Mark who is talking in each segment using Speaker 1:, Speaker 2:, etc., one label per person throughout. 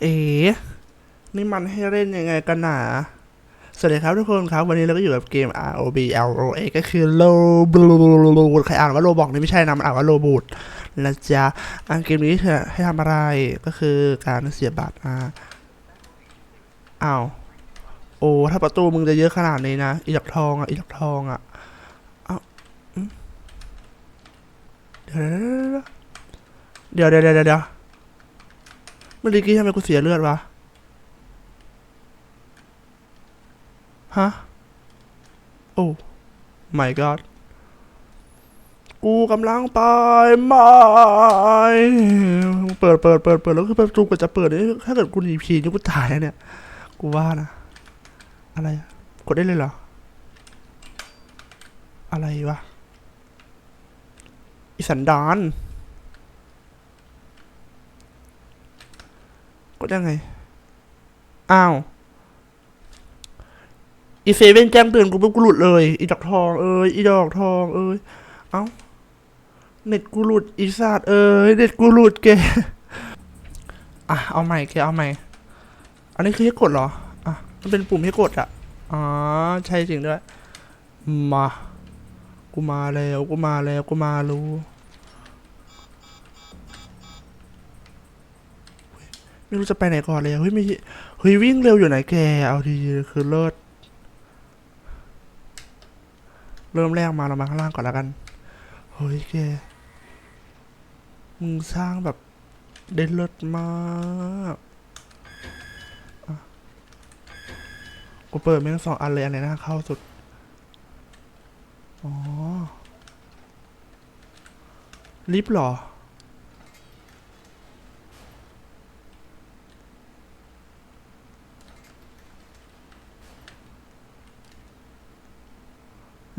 Speaker 1: เอ๋นี่มันให้เล่นยังไงกันหนาสวัสดีครับทุกคนครับ วันนี้เราก็อยู่กับเกม ROB LOA ก็คือโลบูดใครอ่านว่าโลบอกนี่ไม่ใช่นะมันอ่านว่าโลบูดนะจ๊ะอันเกมนี้เธอให้ทำอะไรก็คือการเสียบัตรอ่าอ้าวโอ้ถ้าประตูมึงจะเยอะขนาดนี้นะอีดอกทองอะอีดอกทองอะเอ้าเดี๋ยวเดี๋ยวเดี๋ยวเดี๋ยวเดี๋ยวเดี๋ยวเมื่อกี้ทำไมกูเสียเลือดวะ ฮะ โอ้ my god กูกำลังไปไม่เปิดเปิดเปิดเปิดแล้วคือประตูก็จะเปิดเนี่ยถ้าเกิดกูหนีผีนี่กูตายแล้วเนี่ย กูว่านะ อะไร กดได้เลยเหรอ อะไรวะอีสันดาน กดยังไง อ้าว อีเซเว่นแจ้งเตือนกูปุ๊บกูหลุดเลย อีดอกทองเอ้ย อีดอกทองเอ้ย เอ้า เน็ตกูหลุด อีสัตว์เอ้ย เน็ตกูหลุดแก อะ เอาใหม่แกเอาใหม่ อันนี้คือให้กดเหรอ อะ มันเป็นปุ่มให้กดอะ อ๋อ ใช่จริงด้วย มา กูมาแล้ว กูมาแล้ว กูมารู้ ไม่รู้จะไปไหนก่อนเลยเฮ้ยมีเฮ้ยวิ่งเร็วอยู่ไหนแก เอาดีคือเลิศเริ่มแรกมาเรามาข้างล่างก่อนแล้วกันเฮ้ยแกมึงสร้างแบบเด่นเลิศมากอะกูเปิดแม่งสองอันเลยอันไหนน้าเข้าสุด อ๋อลิฟต์หรอ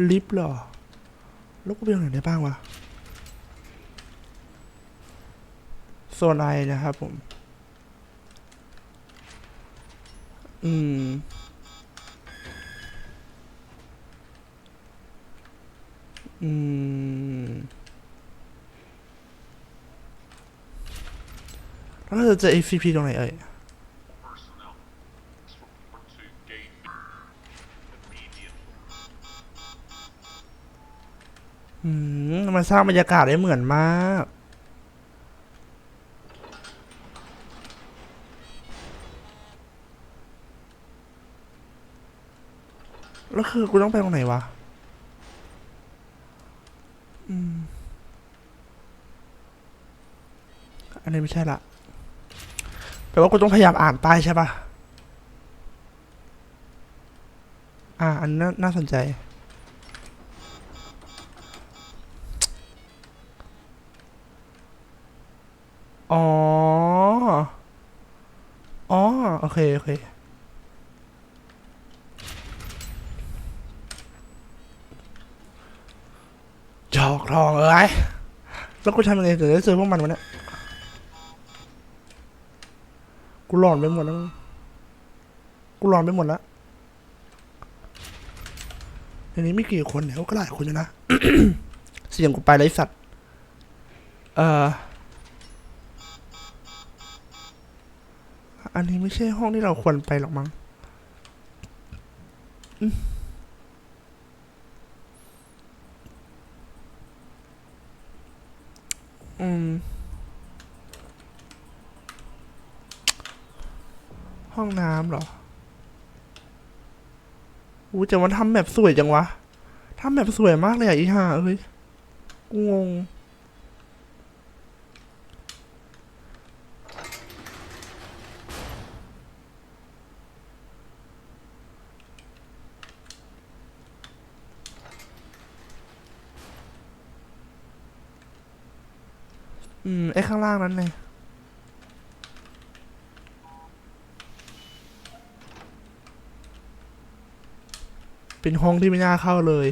Speaker 1: ลิฟต์เหรอ แล้วกูไปตรงไหนได้บ้างวะ โซนไอนะครับผม อืม อืมแล้วเราจะเจอ ACP ตรงไหนเอ่ย อืมมันสร้างบรรยากาศได้เหมือนมากแล้วคือกูต้องไปตรงไหนวะ อืม อันนี้ไม่ใช่ละแปลว่ากูต้องพยายามอ่านป้ายใช่ปะอ่า อันนนาน่าสนใจ อ๋อ อ๋อ โอเค โอเค จอกทองเอ้ยแล้วกูทำยังไงถึงได้เจอพวกมันวะเนี่ย กูหลอนไปหมดแล้ว กูหลอนไปหมดแล้วในนี้ไม่กี่คนเนี่ยก็หลายคนอยู่นะ เสียงกูไปไอ้สัตว์ เอ่อ อันนี้ไม่ใช่ห้องที่เราควรไปหรอกมั้งอืม ห้องน้ำเหรออู้แต่มันทำแบบสวยจังวะทำแบบสวยมากเลยอะอีห่าเอ้ย กูงง อืม ไอ้ข้างล่างนั้นไงเป็นห้องที่ไม่น่าเข้าเลย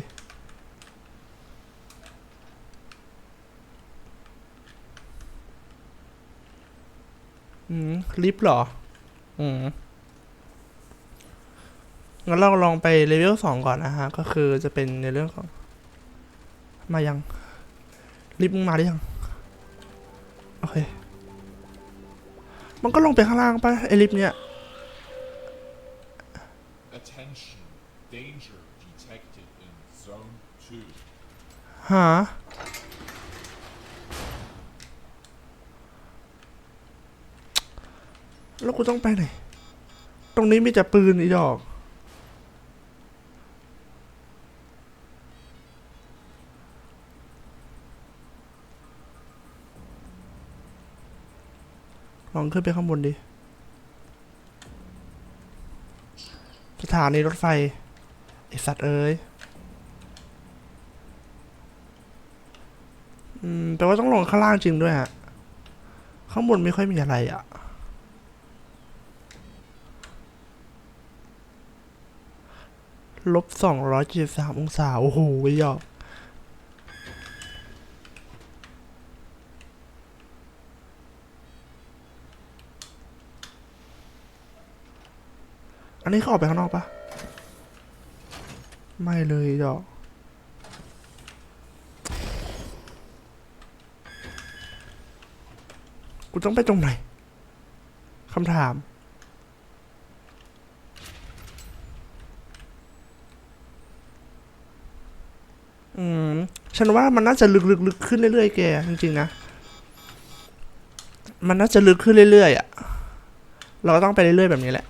Speaker 1: อืมลิฟต์เหรอ อืมงั้นเราลองไปเลเวลสองก่อนนะฮะ ก็คือจะเป็นในเรื่องของ มายัง ลิฟต์มึงมาหรือยัง โอเค มันก็ลงไปข้างล่างปะไอลิฟต์เนี่ย
Speaker 2: Attention. Danger detected in Zone 2.
Speaker 1: หาแล้วกูต้องไปไหน ตรงนี้มีแต่ปืนอีดอก ลองขึ้นไปข้างบนดิ สถานีรถไฟ ไอสัตว์เอ้ย อืมแปลว่าต้องลงข้างล่างจริงด้วยฮะ ข้างบนไม่ค่อยมีอะไรอะ่ะลบสองร้อยเจ็ดสามองศา โอ้โหยอก อันนี้เขาออกไปข้างนอกปะไม่เลยดอกกูต้องไปตรงไหนคำถาม อืม ฉันว่ามันน่าจะลึกลึกขึ้นเรื่อยๆ แก จริงๆ นะ มันน่าจะลึกขึ้นเรื่อยๆ อะ เราก็ต้องไปเรื่อยๆ แบบนี้แหละ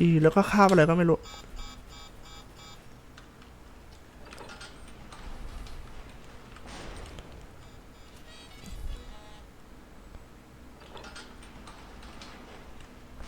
Speaker 1: อีแล้วก็คาบอะไรก็ไม่รู้